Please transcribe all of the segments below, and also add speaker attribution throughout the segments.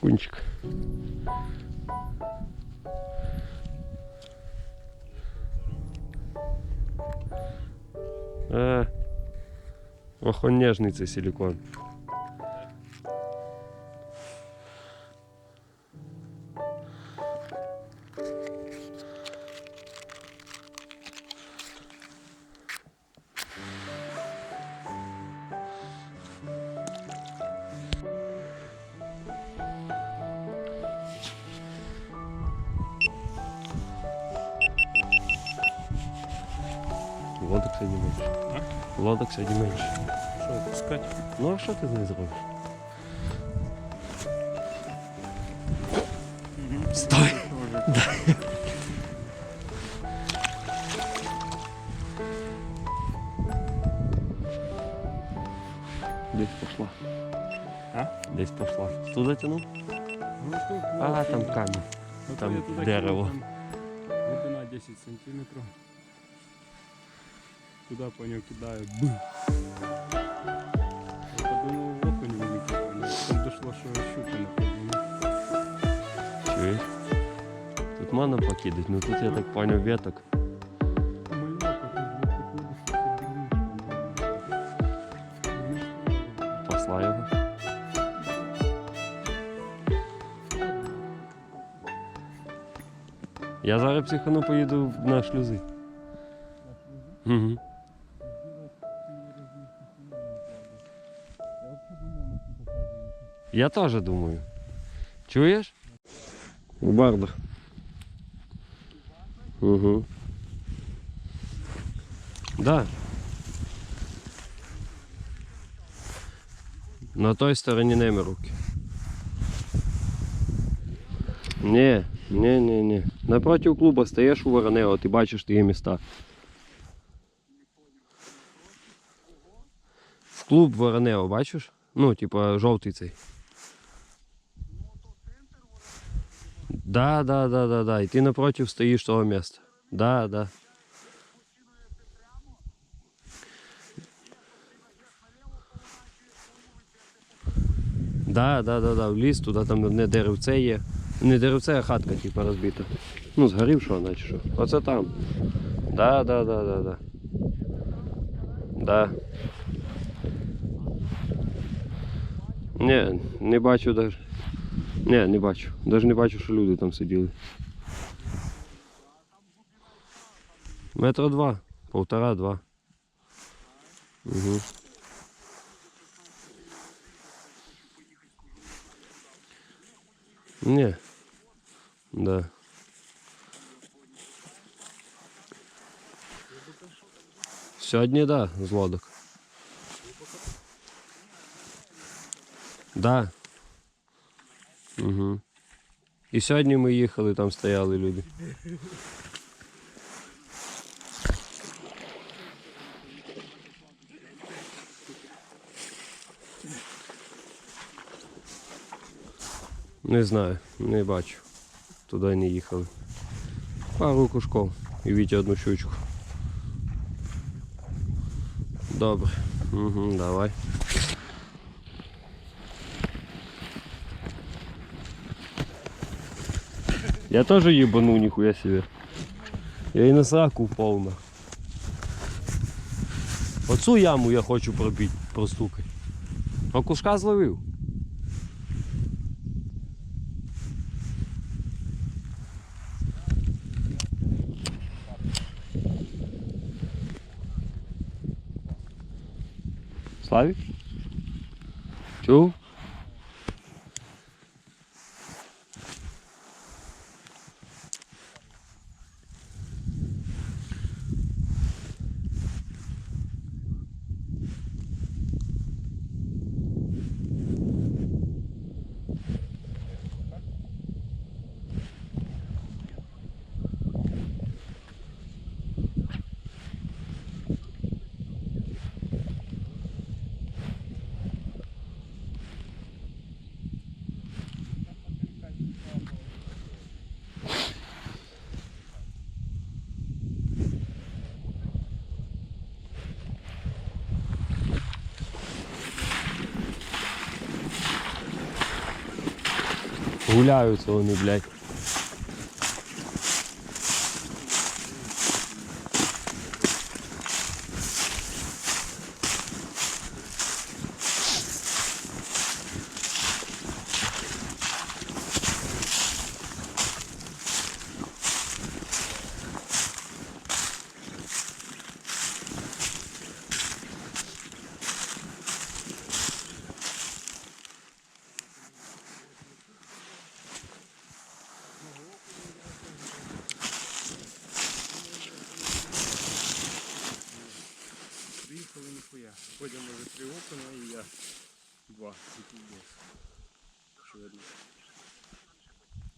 Speaker 1: окунчик. А, э, охонежний цей силікон. сьогодні менше. Лодок сьогодні менше.
Speaker 2: Що, пускати?
Speaker 1: Ну а що ти з нею зробиш? Стой! Десь пошла.
Speaker 2: А?
Speaker 1: Десь пошла. Туди тянув?
Speaker 2: Ну, тут,
Speaker 1: А,
Speaker 2: вот,
Speaker 1: там
Speaker 2: ну,
Speaker 1: камінь.
Speaker 2: от
Speaker 1: там
Speaker 2: я туди
Speaker 1: дерево.
Speaker 2: кинув, там Глибина 10 сантиметрів. Туди по нього кидаю. Бум. Я подумав, окунь великий. поняв. Потім дошло, що щука на подумав.
Speaker 1: Тут можна покидати, ну тут я так поняв веток.
Speaker 2: Вот.
Speaker 1: Посла. Я зараз психану поїду на шлюзи. Угу. Я теж думаю. Чуєш? У бардах. Угу. Да. На той стороні неми руки. Ні, ні, ні, ні. Напротив клуба стаєш у Воронео, ти бачиш ті міста. В клуб Воронео, бачиш? Ну, типа жовтий цей. Да, да, да, да, да. І ти напротив стоїш того міста. Да, да. Да, да, да, да, в ліс, туди там одне деревце є. Не деревце, а хатка, типу, розбита. Ну, згорівшого, наче що. Оце там. Да, да, да, да, да. Да. Ні, не бачу даже. Ні, не бачу. Даже не бачу, що люди там сиділи. Метро два. Полтора-два. Угу. Ні. Да. Сьогодні, да, з лодок. Да. Угу. І сьогодні ми їхали, там стояли люди. Не знаю, не бачу. Туди не їхали. Пару кушков і Вітя одну щучку. Добре. Угу, давай. Я тоже ебану, нихуя себе. Я и на сраку упал на. Оцю яму я хочу пробити, простукати. А кушка зловив. Славік? Чув? Гуляються вони, блядь.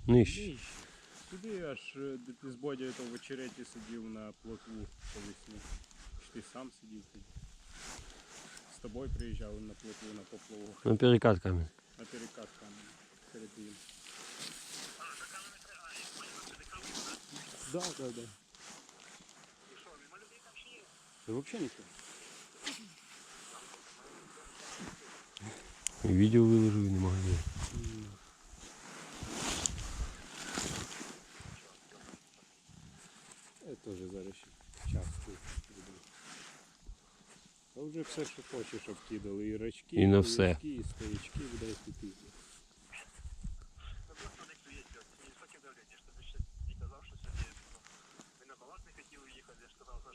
Speaker 1: Нижче.
Speaker 2: Нижче. Туди аж е, де ти з Бодєю то в очереті сидів на плотву по весні. Чи ти сам сидів тоді? З тобою приїжджали на плотву на поплаву.
Speaker 1: Ну, перекатками.
Speaker 2: На перекаткам перед ним. Да, да, да. Да вообще никто.
Speaker 1: І відео виложив і не можу.
Speaker 2: Теж зараз час тут буду. Та вже все, що хочеш, обкидали. І рачки,
Speaker 1: І на все.
Speaker 2: рачки, і стоячки, буде піти.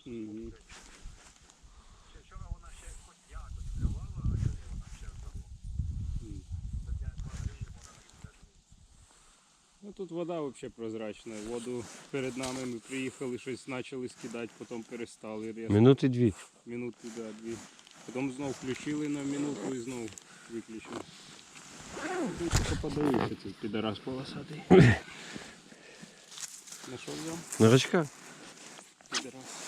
Speaker 2: Мгм. Тут вода взагалі прозрачна. Воду перед нами ми приїхали, щось почали скидати, потім перестали.
Speaker 1: Минути дві.
Speaker 2: Минути, да, дві. Потім знову включили на минуту і знову виключили. Тут подається цей підарас полосатий. Нашов?
Speaker 1: На рачка.
Speaker 2: Підарас.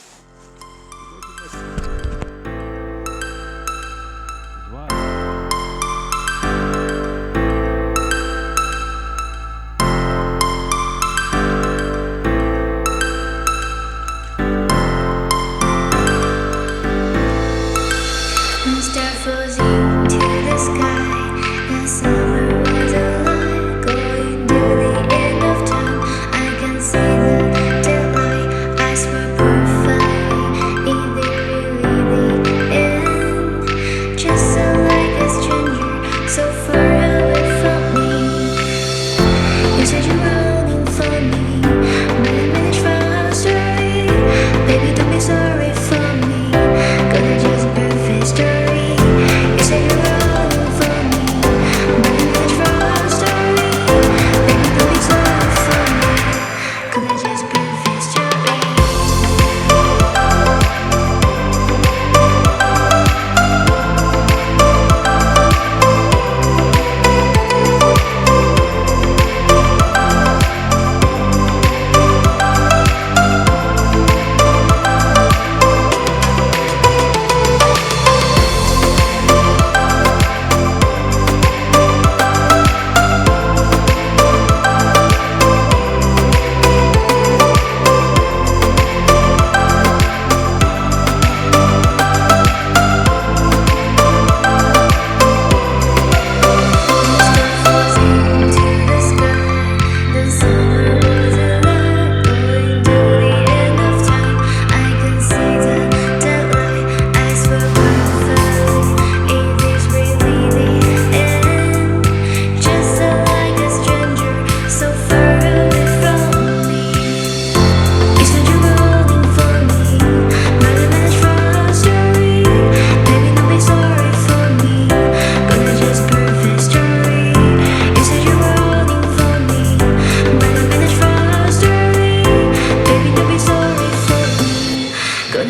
Speaker 3: Mr. Fuzzy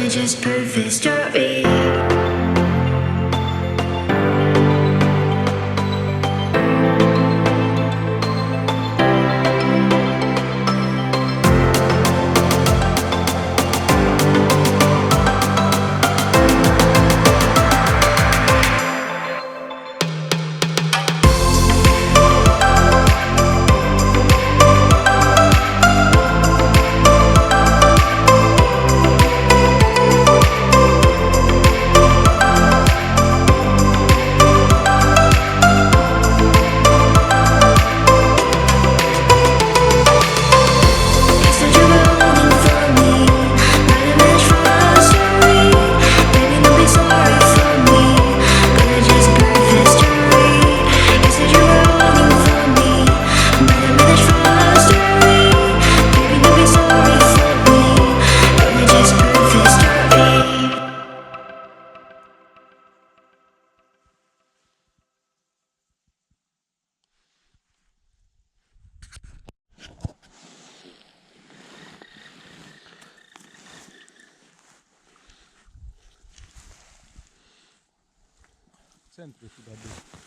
Speaker 3: just perfect story.
Speaker 2: Центрі туди десь.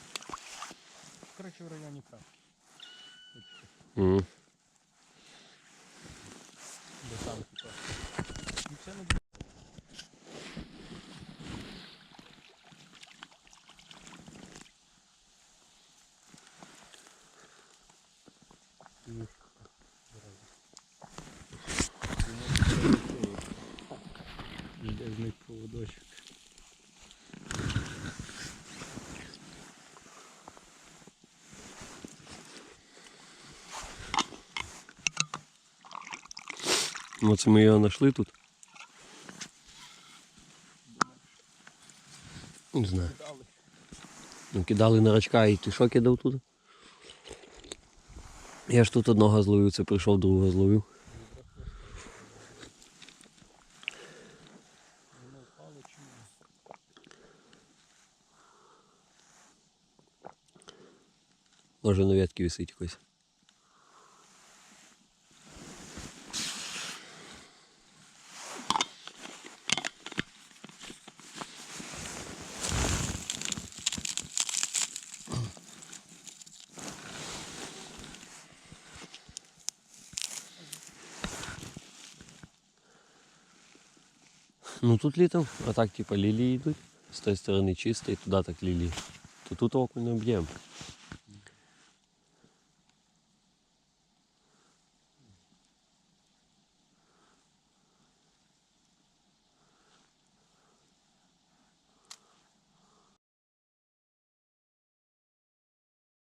Speaker 2: Коротше, в районі.
Speaker 1: Угу.
Speaker 2: Де там типа. Ну це не Железний проводочок.
Speaker 1: Ну це ми його знайшли тут. Не знаю. Ну, кидали на рачка і ти що кидав тут? Я ж тут одного зловив, це прийшов, другого зловив. Може на ветки висить якось. Ну тут літом, а так типа лілії йдуть. З тої сторони чисто і туди так лілії. То тут окунь не об'єм.